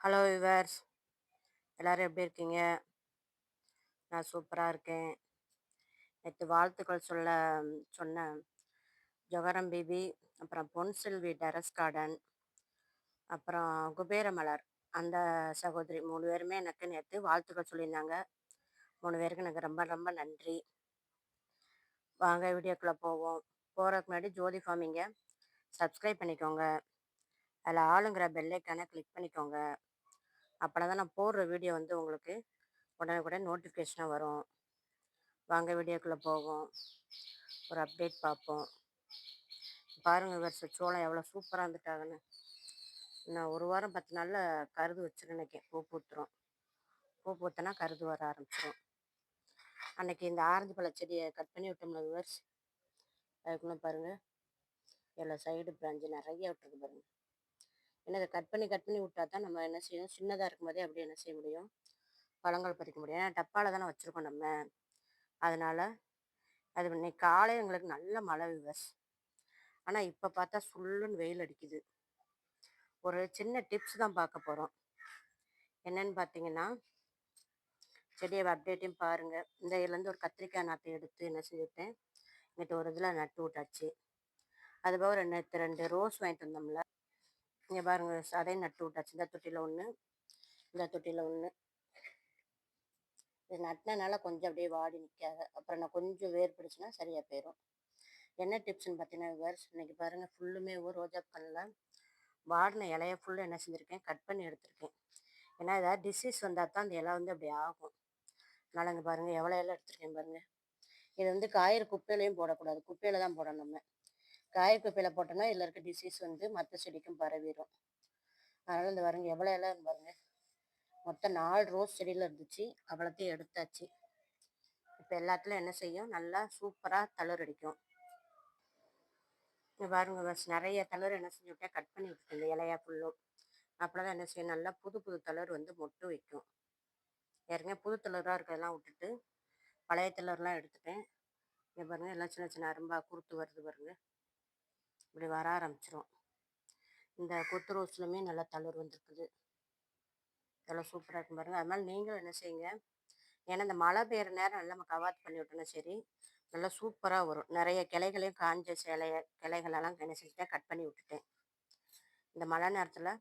Hello viewers எல்லோரும் எப்படி இருக்கீங்க? நான் சூப்பராக இருக்கேன். நேற்று வாழ்த்துக்கள் சொல்ல சொன்ன ஜொகரம் பிபி அப்புறம் பொன் செல்வி டெரஸ் கார்டன் அப்புறம் குபேரமலர். அந்த சகோதரி மூணு பேருமே எனக்கு நேற்று வாழ்த்துக்கள் சொல்லியிருந்தாங்க. மூணு பேருக்கு எனக்கு ரொம்ப ரொம்ப நன்றி. வாங்க வீடியோக்குள்ளே போவோம். போகிறதுக்கு முன்னாடி ஜோதி ஃபார்மிங்க சப்ஸ்கிரைப் பண்ணிக்கோங்க. அதில் ஆளுங்கிற பெல்லைக்கான கிளிக் பண்ணிக்கோங்க. அப்படின்னா தான் நான் போடுற வீடியோ வந்து உங்களுக்கு உடனே நோட்டிஃபிகேஷனாக வரும். வாங்க வீடியோக்குள்ளே போவோம். ஒரு அப்டேட் பார்ப்போம். பாருங்கள் வருஷ சோளம் எவ்வளோ சூப்பராக இருந்துட்டாங்கன்னு நான் ஒரு வாரம் பத்து நாளில் கருது வச்சுருக்கேன் நினைக்கேன் பூ பூத்துரும். பூ பூத்தனா கருது வர ஆரம்பிச்சிடும் அன்னைக்கு இந்த ஆரஞ்சு பழ செடியை கட் பண்ணி விட்டோம்ல விவர்ஸ் அதுக்குள்ளே பாருங்கள் எவ்வளோ சைடு பிராஞ்சு நிறைய விட்டுருக்கு பாருங்கள் ஏன்னா அதை கட் பண்ணி கட் பண்ணி விட்டா தான் நம்ம என்ன செய்யணும் சின்னதாக இருக்கும்போதே அப்படி என்ன செய்ய முடியும்? பழங்கள் பறிக்க முடியும். ஏன்னா டப்பாவில் தானே வச்சுருக்கோம் நம்ம. அதனால் அது இன்னைக்கு காலையில் எங்களுக்கு நல்ல மழை விவஸ். ஆனால் இப்போ பார்த்தா சுள்ளுன்னு வெயில் அடிக்குது. ஒரு சின்ன டிப்ஸ் தான் பார்க்க போகிறோம் என்னன்னு பார்த்தீங்கன்னா செடியை அப்டேட்டையும் பாருங்கள் இந்த இதுலேருந்து ஒரு கத்திரிக்காய் நாற்றை எடுத்து என்ன செஞ்சுட்டேன் இங்கிட்ட ஒரு இதில் நட்டு விட்டாச்சு. அதுபோக ரெண்டு ரெண்டு ரோஸ் வாங்கிட்டு வந்தோம்ல. இங்கே பாருங்க அதையும் நட்டு விட்டாச்சு. இந்த தொட்டியில் ஒன்று இந்த தொட்டியில் ஒன்று இது நட்டினால கொஞ்சம் அப்படியே வாடி நிற்காது அப்புறம் நான் கொஞ்சம் வேர் பிடிச்சுன்னா சரியாக போயிடும் என்ன டிப்ஸ்னு பார்த்தீங்கன்னா வேர்ஸ் இன்னைக்கு பாருங்கள் ஃபுல்லுமே ரோஜா கண்ணில் வாடின இலைய ஃபுல்லாக என்ன செஞ்சுருக்கேன்? கட் பண்ணி எடுத்திருக்கேன். ஏன்னா ஏதாவது டிசீஸ் வந்தால் தான் அந்த இலை வந்து அப்படி ஆகும். அதனால் இங்கே பாருங்கள் எவ்வளோ இலை எடுத்திருக்கேன் பாருங்கள் இது வந்து காய்கறி குப்பையிலையும் போடக்கூடாது. குப்பையில் தான் போடணும் நம்ம. காயக்குப்பையில் போட்டோம்னா இதில் இருக்க டிசீஸ் வந்து மற்ற செடிக்கும் பரவிடும் அதனால் இந்த பாருங்க எவ்வளோ எல்லாம் பாருங்க. மொத்தம் நாலு ரோஸ் செடியில் இருந்துச்சு. அவ்வளோத்தையும் எடுத்தாச்சு. இப்போ எல்லாத்துலையும் என்ன செய்யும்? நல்லா சூப்பராக தளர் அடிக்கும். பாருங்க பஸ் நிறைய தளர் என்ன செஞ்சு விட்டா கட் பண்ணி விட்டுருங்க இலையா ஃபுல்லும் அப்போ என்ன செய்யும்? நல்லா புது புது தளர் வந்து மொட்டு வைக்கும். ஏற்கனவே புது தளராக இருக்கிறதெல்லாம் விட்டுட்டு பழைய தளர்லாம் எடுத்துட்டேன். இங்கே பாருங்கள் எல்லாம் சின்ன சின்ன அரும்பாக குறுத்து வருது பாருங்கள் இப்படி வர ஆரம்பிச்சிடும் இந்த கொத்து ரோஸ்லுமே நல்லா தளர் வந்துருக்குது. நல்லா சூப்பராக இருக்கும் பாருங்கள் அதனால் நீங்களும் என்ன செய்யுங்க. ஏன்னா இந்த மழை பெய்கிற நேரம் நல்லா நம்ம கவாத்து பண்ணி விட்டோம்னா சரி நல்லா சூப்பராக வரும். நிறைய கிளைகளையும் காஞ்ச சேலையை கிளைகளெல்லாம் என்ன செஞ்சுட்டேன் கட் பண்ணி விட்டுட்டேன். இந்த மழை நேரத்தில்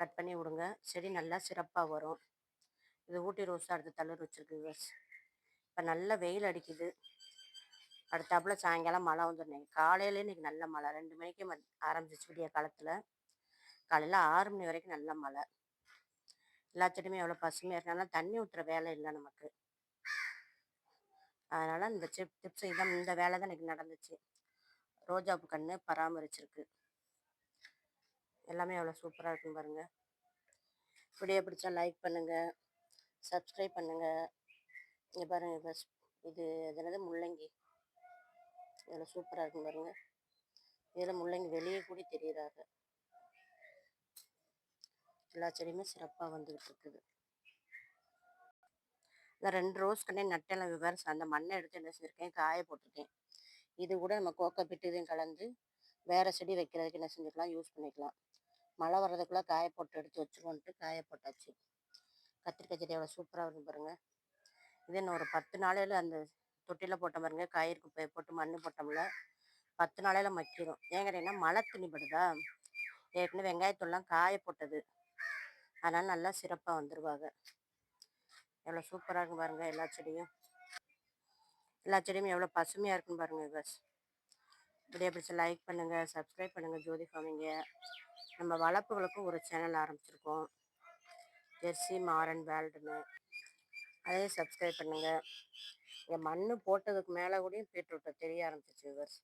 கட் பண்ணி விடுங்க. செடி நல்லா சிறப்பாக வரும். இது ஊட்டி ரோஸ் அடுத்து தளர் வச்சுருக்கு இப்போ நல்ல வெயில் அடிக்குது. அடுத்தாப்புல சாயங்காலம் மழை வந்துடும் காலையில இன்னைக்கு நல்ல மழை. ரெண்டு மணிக்கு ஆரம்பிச்சிச்சு விடிய காலத்தில். காலையில் ஆறு மணி வரைக்கும் நல்ல மழை. எல்லா செடியுமே எவ்வளோ பசுமையாக இருக்கனால தண்ணி ஊற்றுற வேலை இல்லை நமக்கு. அதனால் இந்த டிப் டிப்ஸ் இதான் இந்த வேலை தான் எனக்கு நடந்துச்சு. ரோஜாப்பு கன்று பராமரிச்சிருக்கு. எல்லாமே எவ்வளோ சூப்பராக இருக்கும் பாருங்கள் வீடியோ பிடிச்சா லைக் பண்ணுங்கள் சப்ஸ்கிரைப் பண்ணுங்கள் இங்கே பாருங்கள் இது என்னது? முள்ளங்கி. இதில் சூப்பராக இருக்கும் பாருங்க. இதில் முள்ளங்கி வெளியே கூடி தெரியுறாங்க. எல்லா செடியுமே சிறப்பாக வந்துக்கிட்டு இருக்குது இந்த ரெண்டு ரோஸ் கண்ணே நட்டெல்லாம் விவரம் அந்த மண்ணை எடுத்து என்ன செஞ்சுருக்கேன் காய போட்டிருக்கேன். இது கூட நம்ம கோக்கை பிட்டு இதையும் கலந்து வேறு செடி வைக்கிறதுக்கு என்ன செஞ்சுக்கலாம் யூஸ் பண்ணிக்கலாம். மழை வர்றதுக்குள்ளே காய போட்டு எடுத்து வச்சுருவோன்ட்டு காய போட்டாச்சு. கத்திரிக்காய் செடி எவ்வளோ சூப்பராக இருக்கும் பாருங்கள் இது இன்னும் ஒரு பத்து நாளையில் அந்த தொட்டியில் போட்ட பாருங்க கயிறு குப்பையை போட்டு மண் போட்டோம்ல பத்து நாளையில் மக்கிடும் ஏன் கேட்டீங்கன்னா மழை துணிப்படுதா ஏற்கனவே வெங்காயத்தூள்லாம் காய போட்டது. அதனால் நல்லா சிறப்பாக வந்துடுவாங்க எவ்வளோ சூப்பராக இருக்கும் பாருங்கள் எல்லா செடியும். எல்லா செடியும் எவ்வளோ பசுமையாக இருக்குன்னு பாருங்கள் பஸ் இப்படியே பிடிச்ச லைக் பண்ணுங்கள் சப்ஸ்கிரைப் பண்ணுங்கள் ஜோதி ஃபார்மிங்க. நம்ம வளர்ப்புகளுக்கும் ஒரு சேனல் ஆரம்பிச்சிருக்கோம். ஜெர்சி மாரன் வேல்டுன்னு. அதையும் சப்ஸ்கிரைப் பண்ணுங்கள் இங்கே மண் போட்டதுக்கு மேலே கூடயும் பீட்ரூட்டை தெரிய ஆரம்பிச்சிச்சு விவர்ஸ்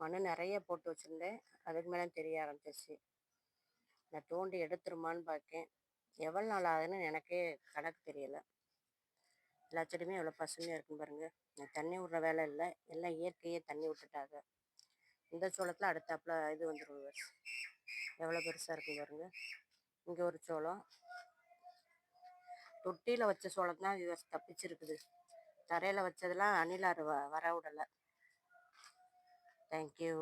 மண் நிறைய போட்டு வச்சுருந்தேன். அதுக்கு மேலே தெரிய ஆரம்பிச்சிச்சு நான் தோண்டி எடுத்துருமான்னு பார்க்கேன் எவ்வளோ நாள் ஆகுதுன்னு எனக்கே கணக்கு தெரியலை. எல்லா செடியுமே எவ்வளோ பசுமையாக இருக்கும் பாருங்கள் நான் தண்ணி விட்ற வேலை இல்லை. எல்லாம் இயற்கையே தண்ணி விட்டுட்டாங்க. இந்த சோளத்தில் அடுத்தாப்புல இது வந்துடும் எவ்வளோ பெருசாக இருக்கும் பாருங்கள் இங்கே ஒரு சோளம். தொட்டியில் வச்ச சோளம் தான் தப்பிச்சிருக்குது. தரையில் வச்சதெல்லாம் அணிலாறு வ வர விடலை. தேங்க்யூ